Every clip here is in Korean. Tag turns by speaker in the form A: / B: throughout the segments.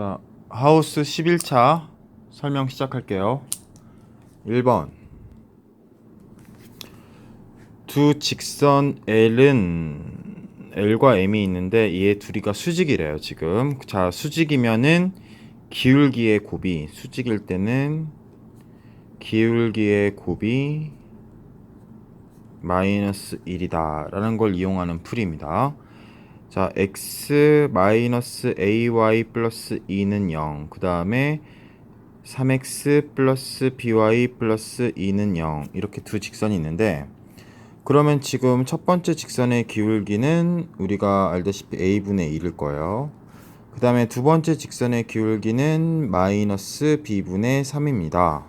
A: 자, 하우스 11차 설명 시작할게요. 1번. 두 직선 L은 L과 M이 있는데 얘 둘이가 수직이래요, 지금. 자, 수직이면은 기울기의 곱이 수직일 때는 기울기의 곱이 마이너스 1이다 라는 걸 이용하는 풀이입니다. 자, x 마이너스 ay 플러스 2는 0. 그 다음에 3x 플러스 by 플러스 2는 0. 이렇게 두 직선이 있는데, 그러면 지금 첫 번째 직선의 기울기는 우리가 알다시피 a분의 1일 거예요. 그 다음에 두 번째 직선의 기울기는 마이너스 b분의 3입니다.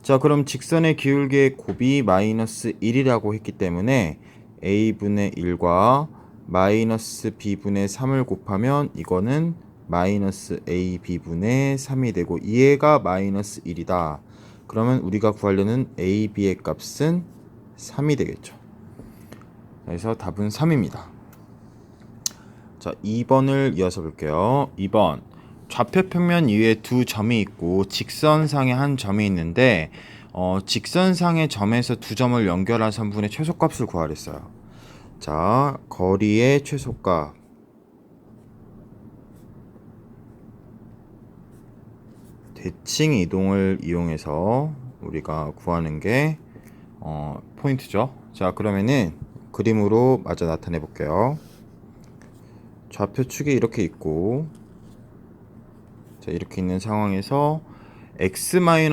A: 자, 그럼 직선의 기울기의 곱이 마이너스 1이라고 했기 때문에 a분의 1과 마이너스 b분의 3을 곱하면 이거는 마이너스 ab분의 3이 되고 얘가 마이너스 1이다. 그러면 우리가 구하려는 ab의 값은 3이 되겠죠. 그래서 답은 3입니다. 자, 2번을 이어서 볼게요. 2번. 좌표 평면 위에 두 점이 있고 직선상에 한 점이 있는데 어, 직선상의 점에서 두 점을 연결한 선분의 최소값을 구하랬어요. 자, 거리의 최소값. 대칭 이동을 이용해서 우리가 구하는 게 어, 포인트죠. 자, 그러면은 그림으로 마저 나타내 볼게요. 좌표축이 이렇게 있고 자, 이렇게 있는 상황에서 x-y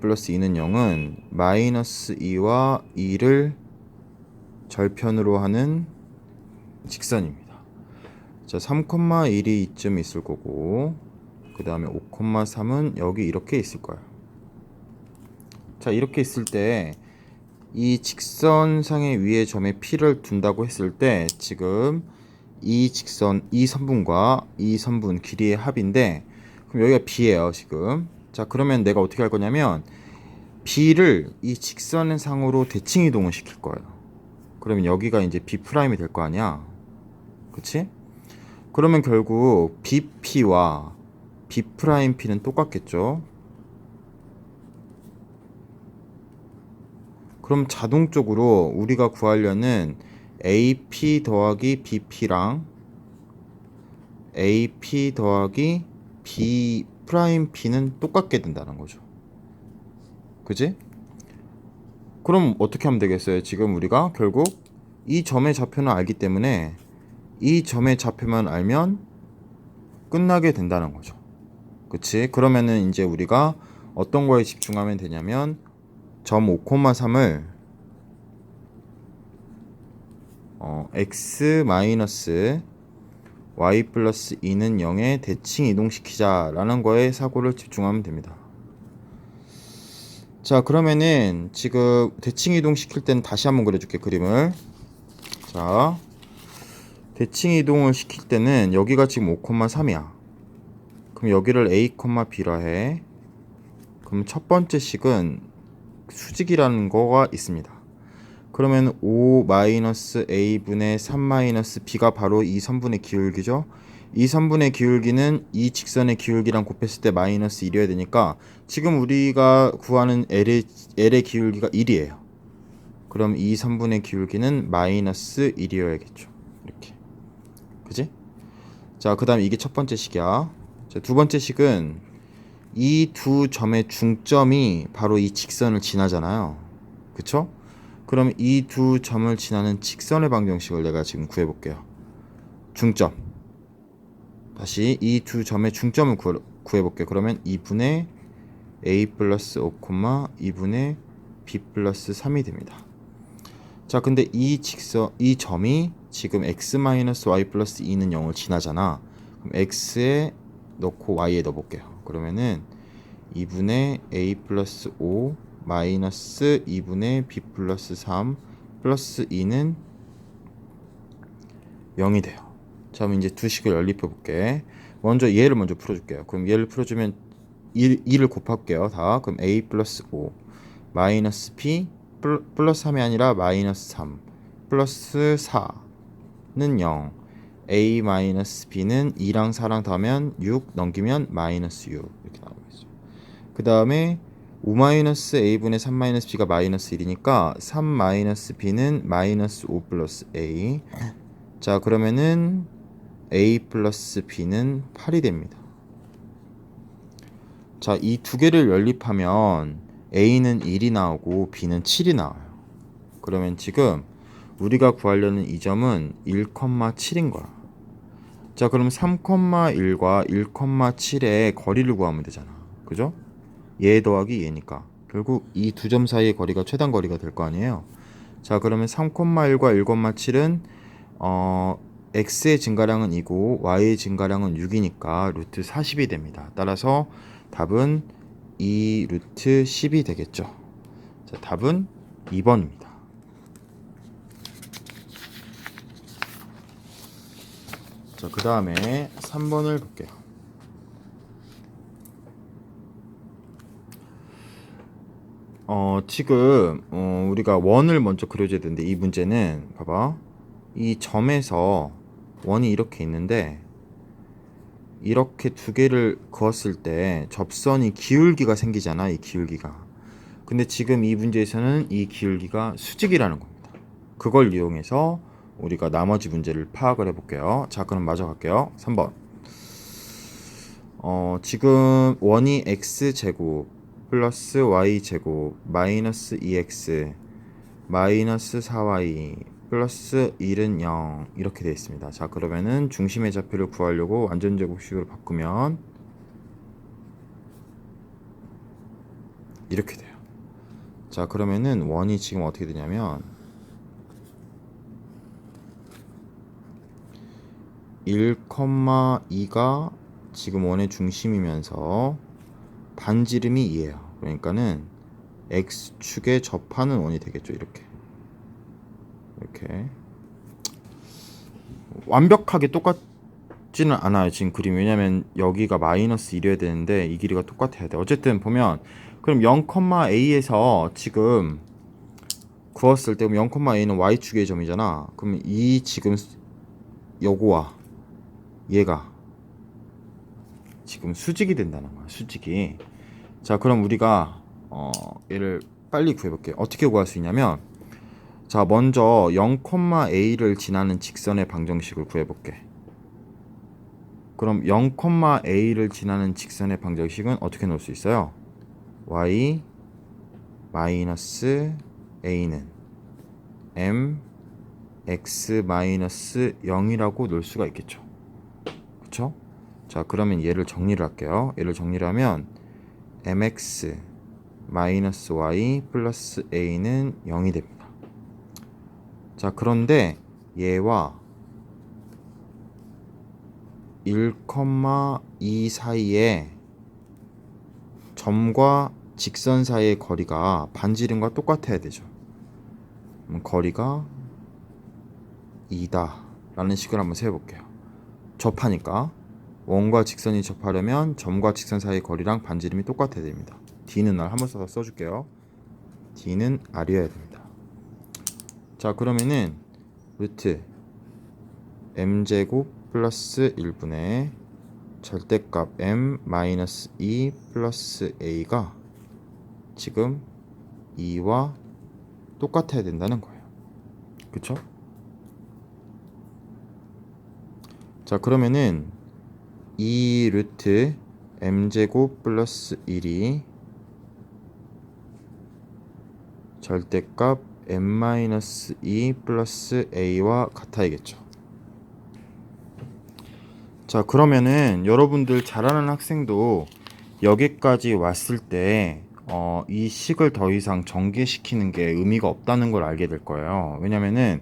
A: 플러스 2는 0은 마이너스 2와 2를 절편으로 하는 직선입니다. 자, 3,1이 이쯤 있을 거고 그 다음에 5,3은 여기 이렇게 있을 거예요. 자, 이렇게 있을 때 이 직선상의 위에 점에 P를 둔다고 했을 때 지금 이 직선, 이 선분과 이 선분 길이의 합인데 그럼 여기가 B예요, 지금. 자, 그러면 내가 어떻게 할 거냐면 B를 이 직선상으로 대칭 이동을 시킬 거예요. 그러면 여기가 이제 B 프라임이 될 거 아니야. 그치? 그러면 결국 BP와 B 프라임 P는 똑같겠죠. 그럼 자동적으로 우리가 구하려는 AP 더하기 BP랑 AP 더하기 B 프라임 P는 똑같게 된다는 거죠. 그지? 그럼 어떻게 하면 되겠어요? 지금 우리가 결국 이 점의 좌표는 알기 때문에 이 점의 좌표만 알면 끝나게 된다는 거죠. 그치? 그러면은 이제 우리가 어떤 거에 집중하면 되냐면 점 5,3을 어, x 마이너스 y 플러스 2는 0에 대칭 이동시키자라는 거에 사고를 집중하면 됩니다. 자 그러면은 지금 대칭 이동 시킬 때는 다시 한번 그려줄게 그림을. 자 대칭 이동을 시킬 때는 여기가 지금 5,3이야. 그럼 여기를 a, b라 해. 그럼 첫 번째 식은 수직이라는 거가 있습니다. 그러면 5-a분의 3-b가 바로 이 선분의 기울기죠 이 선분의 기울기는 이 직선의 기울기랑 곱했을 때 마이너스 1이어야 되니까 지금 우리가 구하는 L의, L의 기울기가 1이에요. 그럼 이 선분의 기울기는 마이너스 1이어야겠죠. 이렇게. 그지? 자, 그 다음에 이게 첫 번째 식이야. 자, 두 번째 식은 이 두 점의 중점이 바로 이 직선을 지나잖아요. 그쵸? 그럼 이 두 점을 지나는 직선의 방정식을 내가 지금 구해볼게요. 중점. 다시 이 두 점의 중점을 구해, 구해 볼게요. 그러면 2분의 a 플러스 5, 2분의 b 플러스 3이 됩니다. 자, 근데 이 직선, 이 점이 지금 x 마이너스 y 플러스 2는 0을 지나잖아. 그럼 x에 넣고 y에 넣어볼게요. 그러면은 2분의 a 플러스 5 마이너스 2분의 b 플러스 3 플러스 2는 0이 돼요. 자, 그럼 이제 두 식을 연립해 볼게. 먼저 얘를 먼저 풀어줄게요. 그럼 얘를 풀어주면 1, 2를 곱할게요. 다. 그럼 a 플러스 5 마이너스 p 플러스 3이 아니라 마이너스 3 플러스 4는 0 a 마이너스 b는 2랑 4랑 더하면 6 넘기면 마이너스 6 이렇게 나오겠죠. 그 다음에 5 마이너스 a분의 3 마이너스 b가 마이너스 1이니까 3 마이너스 b는 마이너스 5 플러스 a 자 그러면은 a 플러스 b는 8이 됩니다. 자 이 두 개를 연립하면 a는 1이 나오고 b는 7이 나와요. 그러면 지금 우리가 구하려는 이 점은 1,7인 거야. 자, 그럼 3,1과 1,7의 거리를 구하면 되잖아. 그죠? 얘 더하기 얘니까. 결국 이 두 점 사이의 거리가 최단 거리가 될 거 아니에요. 자, 그러면 3,1과 1,7은 어 x의 증가량은 2고 y의 증가량은 6이니까 루트 40이 됩니다. 따라서 답은 2 루트 10이 되겠죠. 자, 답은 2번입니다. 자, 그 다음에 3번을 볼게요. 어, 지금, 어, 우리가 원을 먼저 그려줘야 되는데, 이 문제는, 봐봐. 이 점에서 원이 이렇게 있는데, 이렇게 두 개를 그었을 때 접선이 기울기가 생기잖아, 이 기울기가. 근데 지금 이 문제에서는 이 기울기가 수직이라는 겁니다. 그걸 이용해서 우리가 나머지 문제를 파악을 해 볼게요. 자, 그럼 마저 갈게요. 3번. 어, 지금 원이 x제곱 플러스 y제곱 마이너스 2x 마이너스 4y 플러스 1은 0 이렇게 되어 있습니다. 자, 그러면은 중심의 좌표를 구하려고 완전제곱식으로 바꾸면 이렇게 돼요. 자, 그러면은 원이 지금 어떻게 되냐면 1,2가 지금 원의 중심이면서 반지름이 2예요. 그러니까는 x축에 접하는 원이 되겠죠. 이렇게. 이렇게. 완벽하게 똑같지는 않아요. 지금 그림. 왜냐면 여기가 마이너스 1이어야 되는데 이 길이가 똑같아야 돼. 어쨌든 보면 그럼 0,a에서 지금 구웠을 때 0,a는 y축의 점이잖아. 그럼 이 지금 요거와 얘가 지금 수직이 된다는 거야. 수직이. 자, 그럼 우리가 어, 얘를 빨리 구해 볼게요. 어떻게 구할 수 있냐면 자, 먼저 0,a를 지나는 직선의 방정식을 구해 볼게. 그럼 0,a를 지나는 직선의 방정식은 어떻게 놓을 수 있어요? y 마이너스 a는 m x 마이너스 0이라고 놓을 수가 있겠죠. 그쵸? 자, 그러면 얘를 정리를 할게요. 얘를 정리를 하면 mx 마이너스 y 플러스 a는 0이 됩니다. 자, 그런데 얘와 1,2 사이에 점과 직선 사이의 거리가 반지름과 똑같아야 되죠. 거리가 2다 라는 식을 한번 세워볼게요. 접하니까 원과 직선이 접하려면 점과 직선 사이의 거리랑 반지름이 똑같아야 됩니다. D는 날 한번 써서 써줄게요. D는 R이어야 됩니다. 자 그러면은 루트 m제곱 플러스 1분의 절대값 m 마이너스 2 플러스 a가 지금 2와 똑같아야 된다는 거예요. 그쵸? 자 그러면은 2 루트 m제곱 플러스 1이 절대값 m-2 플러스 a와 같아야겠죠. 자 그러면은 여러분들 잘하는 학생도 여기까지 왔을 때 어, 이 식을 더 이상 전개시키는 게 의미가 없다는 걸 알게 될 거예요. 왜냐면은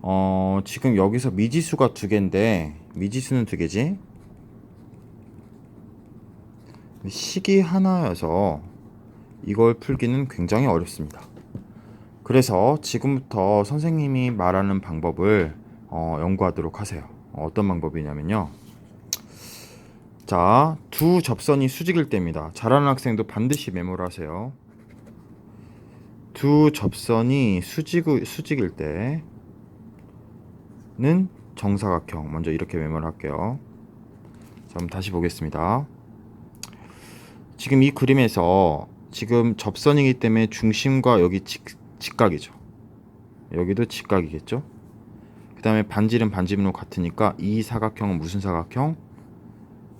A: 어, 지금 여기서 미지수가 두 개인데 미지수는 두 개지? 식이 하나여서 이걸 풀기는 굉장히 어렵습니다. 그래서 지금부터 선생님이 말하는 방법을 어, 연구하도록 하세요. 어, 어떤 방법이냐면요. 자, 두 접선이 수직일 때입니다. 잘하는 학생도 반드시 메모를 하세요. 두 접선이 수직, 수직일 때는 정사각형 먼저 이렇게 메모를 할게요. 자, 그럼 다시 보겠습니다. 지금 이 그림에서 지금 접선이기 때문에 중심과 여기 직, 직각이죠. 여기도 직각이겠죠. 그 다음에 반지름 반지름으로 같으니까 이 사각형은 무슨 사각형?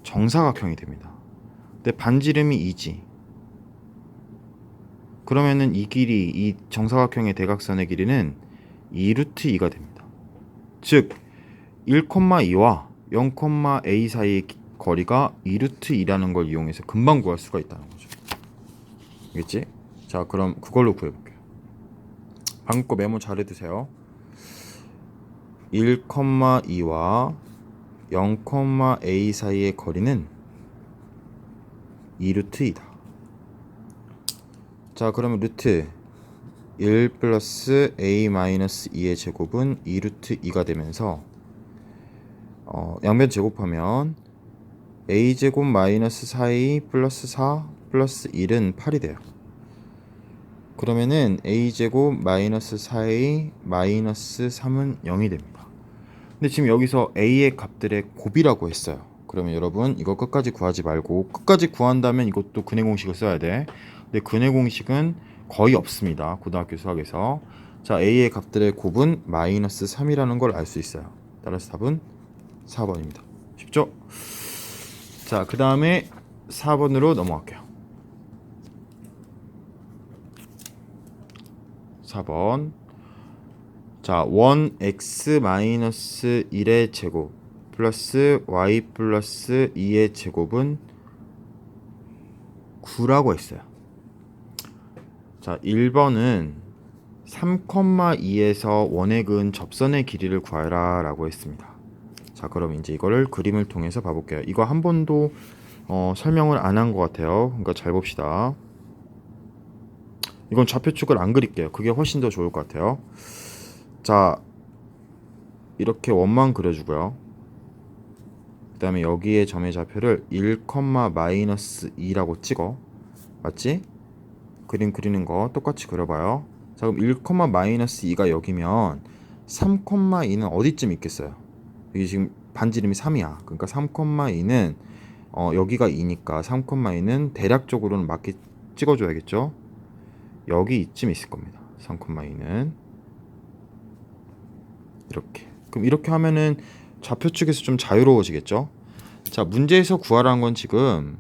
A: 정사각형이 됩니다. 근데 반지름이 2지. 그러면은 이 길이 이 정사각형의 대각선의 길이는 2루트 2가 됩니다. 즉 1,2와 0,a 사이의 기- 거리가 2루트 2라는 걸 이용해서 금방 구할 수가 있다는 거죠. 알겠지? 자, 그럼 그걸로 구해 볼게요. 거 메모 잘 해 두세요. 1,2와 0,a 사이의 거리는 2루트 2다. 자, 그러면 루트 1 플러스 a 마이너스 2의 제곱은 2루트 2가 되면서 어, 양변 제곱하면 a 제곱 마이너스 4a 플러스 4 플러스 1은 8이 돼요. 그러면은 a 제곱 마이너스 4a 마이너스 3은 0이 됩니다. 근데 지금 여기서 a의 값들의 곱이라고 했어요. 그러면 여러분 이거 끝까지 구하지 말고 끝까지 구한다면 이것도 근해 공식을 써야 돼. 근데 근해 공식은 거의 없습니다. 고등학교 수학에서. 자, a의 값들의 곱은 마이너스 3이라는 걸 알 수 있어요. 따라서 답은 4번입니다. 쉽죠? 자, 그 다음에 4번으로 넘어갈게요. 4번. 자, 1x 마이너스 1의 제곱 플러스 y 플러스 2의 제곱은 9라고 했어요. 자, 1번은 3,2에서 원의 근 접선의 길이를 구하라 라고 했습니다. 자, 그럼 이제 이거를 그림을 통해서 봐볼게요. 이거 한 번도 어, 설명을 안 한 것 같아요. 그러니까 잘 봅시다. 이건 좌표축을 안 그릴게요. 그게 훨씬 더 좋을 것 같아요. 자, 이렇게 원만 그려주고요. 그 다음에 여기에 점의 좌표를 1, 마이너스 2라고 찍어. 맞지? 그림 그리는 거 똑같이 그려봐요. 자, 그럼 1, 마이너스 2가 여기면 3, 2는 어디쯤 있겠어요? 여기 지금 반지름이 3이야. 그러니까 3, 2는 어, 여기가 2니까 3, 2는 대략적으로는 맞게 찍어줘야겠죠? 여기 이쯤 있을 겁니다. 3, 2는 이렇게. 그럼 이렇게 하면은 좌표축에서 좀 자유로워지겠죠? 자, 문제에서 구하라는 건 지금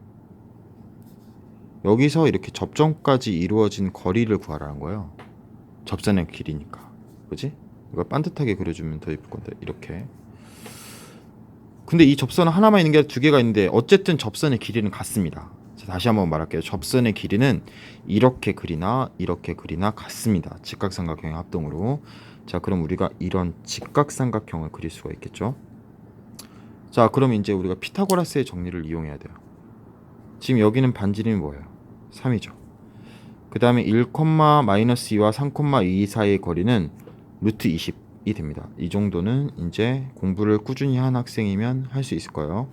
A: 여기서 이렇게 접점까지 이루어진 거리를 구하라는 거예요. 접선의 길이니까. 그지? 이걸 반듯하게 그려주면 더 예쁠 건데, 이렇게. 근데 이 접선은 하나만 있는 게 두 개가 있는데, 어쨌든 접선의 길이는 같습니다. 자, 다시 한번 말할게요. 접선의 길이는 이렇게 그리나, 이렇게 그리나 같습니다. 직각삼각형의 합동으로. 자, 그럼 우리가 이런 직각삼각형을 그릴 수가 있겠죠? 자, 그럼 이제 우리가 피타고라스의 정리를 이용해야 돼요. 지금 여기는 반지름이 뭐예요? 3이죠. 그 다음에 1, 마이너스 2와 3,2 사이의 거리는 루트 20이 됩니다. 이 정도는 이제 공부를 꾸준히 한 학생이면 할 수 있을 거예요.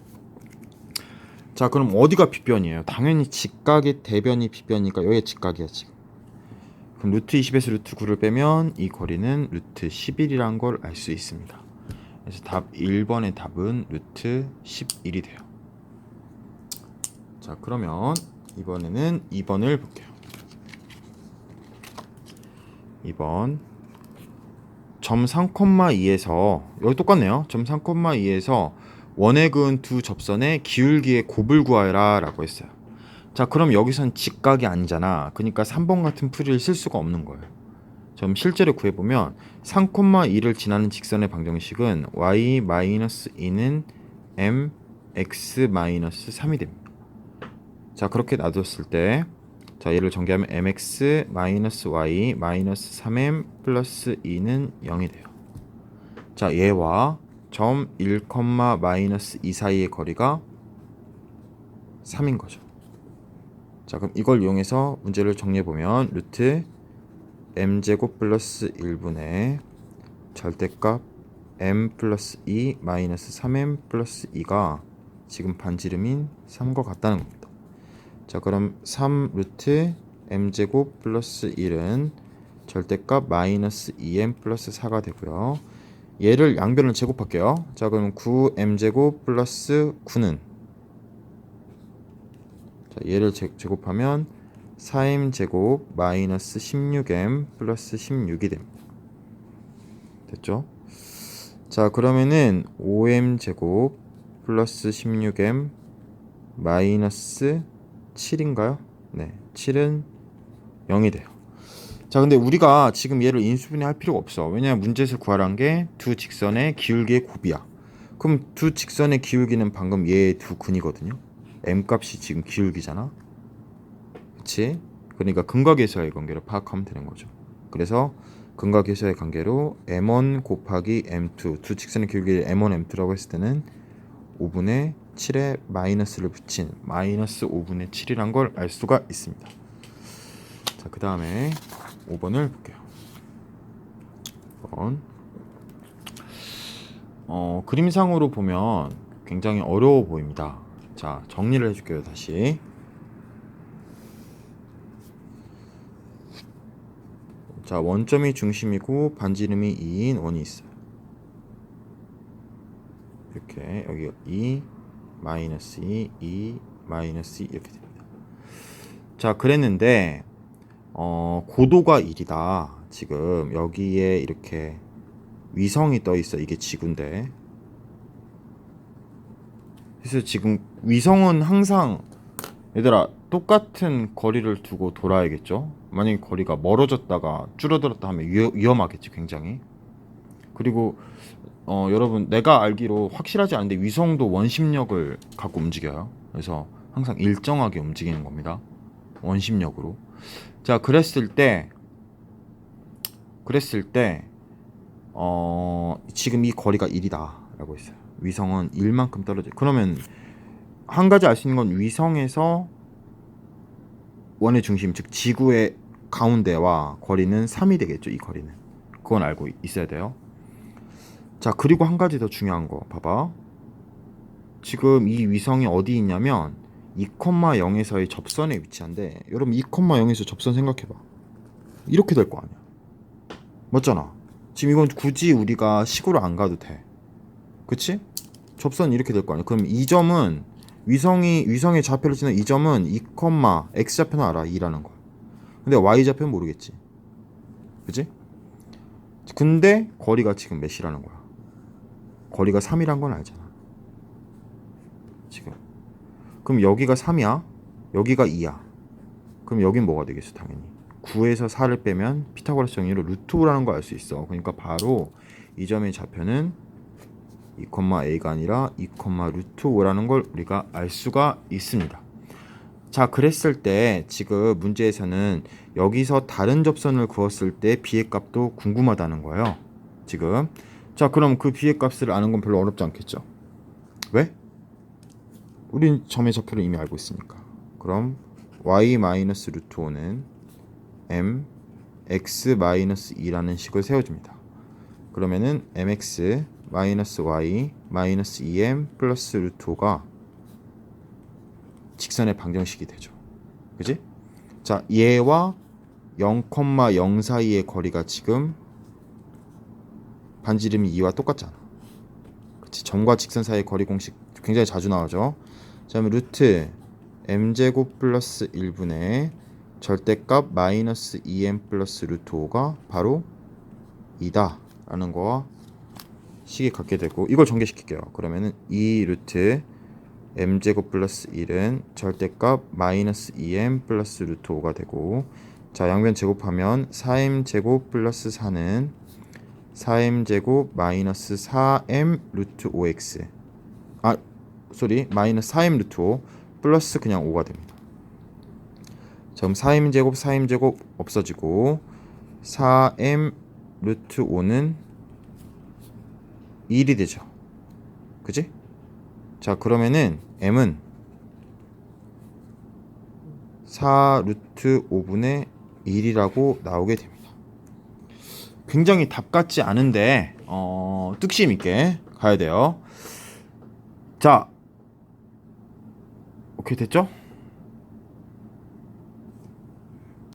A: 자, 그럼 어디가 빗변이에요? 당연히 직각의 대변이 빗변이니까 여기가 직각이야, 지금. 그럼 루트 20에서 루트 9를 빼면 이 거리는 루트 11이란 걸 알 수 있습니다. 그래서 답 1번의 답은 루트 11이 돼요. 자, 그러면 이번에는 2번을 볼게요. 2번 점 3,2에서 여기 똑같네요. 점 3,2에서 원의 그은 두 접선의 기울기의 곱을 구하라 라고 했어요. 자, 그럼 여기선 직각이 아니잖아. 그러니까 3번 같은 풀이를 쓸 수가 없는 거예요. 좀 실제로 구해보면 3,2를 지나는 직선의 방정식은 y-2는 m x-3이 됩니다. 자 그렇게 놔뒀을 때 자 얘를 전개하면 mx 마이너스 y 마이너스 3m 플러스 2는 0이 돼요. 자 얘와 점 1, 마이너스 2 사이의 거리가 3인 거죠. 자 그럼 이걸 이용해서 문제를 정리해 보면 루트 m 제곱 플러스 1분의 절대값 m 플러스 2 마이너스 3m 플러스 2가 지금 반지름인 3과 같다는 겁니다. 자 그럼 3 루트 m 제곱 플러스 1은 절대값 마이너스 2m 플러스 4가 되고요. 얘를 양변을 제곱할게요. 자, 그럼 9m제곱 플러스 9는 자, 얘를 제, 제곱하면 4m제곱 마이너스 16m 플러스 16이 됩니다. 됐죠? 자, 그러면은 5m제곱 플러스 16m 마이너스 7인가요? 네, 7은 0이 돼요. 자, 근데 우리가 지금 얘를 인수분해 할 필요가 없어. 왜냐면 문제에서 구하란 게 두 직선의 기울기의 곱이야. 그럼 두 직선의 기울기는 방금 얘 두 근이거든요. m 값이 지금 기울기잖아. 그치? 그러니까 근각에서의 관계를 파악하면 되는 거죠. 그래서 근각에서의 관계로 m1 곱하기 m2 두 직선의 기울기를 m1, m2라고 했을 때는 5분의 7에 마이너스를 붙인 마이너스 5분의 7이란 걸 알 수가 있습니다. 자, 그 다음에 5번을 볼게요. 5번. 어, 그림상으로 보면 굉장히 어려워 보입니다. 자, 정리를 해줄게요, 다시. 자, 원점이 중심이고 반지름이 2인 원이 있어요. 이렇게 여기가 2 마이너스 2, 2 마이너스 2 이렇게 됩니다. 자, 그랬는데 어, 고도가 1이다. 지금 여기에 이렇게 위성이 떠 있어. 이게 지구인데. 그래서 지금 위성은 항상 얘들아 똑같은 거리를 두고 돌아야겠죠. 만약에 거리가 멀어졌다가 줄어들었다 하면 위, 위험하겠지 굉장히. 그리고 어, 여러분 내가 알기로 확실하지 않은데 위성도 원심력을 갖고 움직여요. 그래서 항상 일정하게 움직이는 겁니다. 원심력으로. 자, 그랬을 때 그랬을 때 어, 지금 이 거리가 1이다라고 했어요. 위성은 1만큼 떨어져. 그러면 한 가지 알 수 있는 건 위성에서 원의 중심 즉 지구의 가운데와 거리는 3이 되겠죠. 이 거리는. 그건 알고 있어야 돼요. 자, 그리고 한 가지 더 중요한 거 봐봐. 지금 이 위성이 어디 있냐면 2,0에서의 접선에 위치한데 여러분 2,0에서 접선 생각해봐. 이렇게 될 거 아니야. 맞잖아. 지금 이건 굳이 우리가 식으로 안 가도 돼. 그치? 접선 이렇게 될 거 아니야. 그럼 이 점은 위성이 위성의 좌표를 지는 이 점은 2, x 좌표는 알아 2라는 거. 근데 y 좌표는 모르겠지. 그치? 근데 거리가 지금 몇이라는 거야. 거리가 3이란 건 알잖아. 지금. 그럼 여기가 3이야. 여기가 2야. 그럼 여긴 뭐가 되겠어, 당연히. 9에서 4를 빼면 피타고라스 정리로 루트 5라는 거알수 있어. 그러니까 바로 이 점의 좌표는 2,a가 아니라 2, 루트 5라는 걸 우리가 알 수가 있습니다. 자, 그랬을 때 지금 문제에서는 여기서 다른 접선을 그었을 때 비의 값도 궁금하다는 거예요. 지금. 자, 그럼 그 비의 값을 아는 건 별로 어렵지 않겠죠? 왜? 우린 점의 좌표를 이미 알고 있으니까. 그럼 y 마이너스 루트 5는 m x 마이너스 2라는 식을 세워줍니다. 그러면은 mx 마이너스 y 마이너스 2m 플러스 루트 5가 직선의 방정식이 되죠. 그지? 자, 얘와 0,0 사이의 거리가 지금 반지름이 2와 똑같잖아. 그치? 점과 직선 사이의 거리 공식 굉장히 자주 나오죠. 자, 그러면 루트 m제곱 플러스 1분의 절대값 마이너스 2m 플러스 루트 5가 바로 2다 라는 거와 식이 같게 되고 이걸 전개시킬게요. 그러면은 2 루트 m제곱 플러스 1은 절대값 마이너스 2m 플러스 루트 5가 되고 자 양변 제곱하면 4m제곱 플러스 4는 4m제곱 마이너스 4m 루트 5x 아 쏘리 마이너스 4m 루트 5 플러스 그냥 5가 됩니다. 자 그럼 4m제곱 4m제곱 없어지고 4m 루트 5는 1이 되죠. 그지? 자 그러면은 m은 4 루트 5분의 1이라고 나오게 됩니다. 굉장히 답 같지 않은데 어, 뜻심 있게 가야 돼요. 자 오케이 됐죠?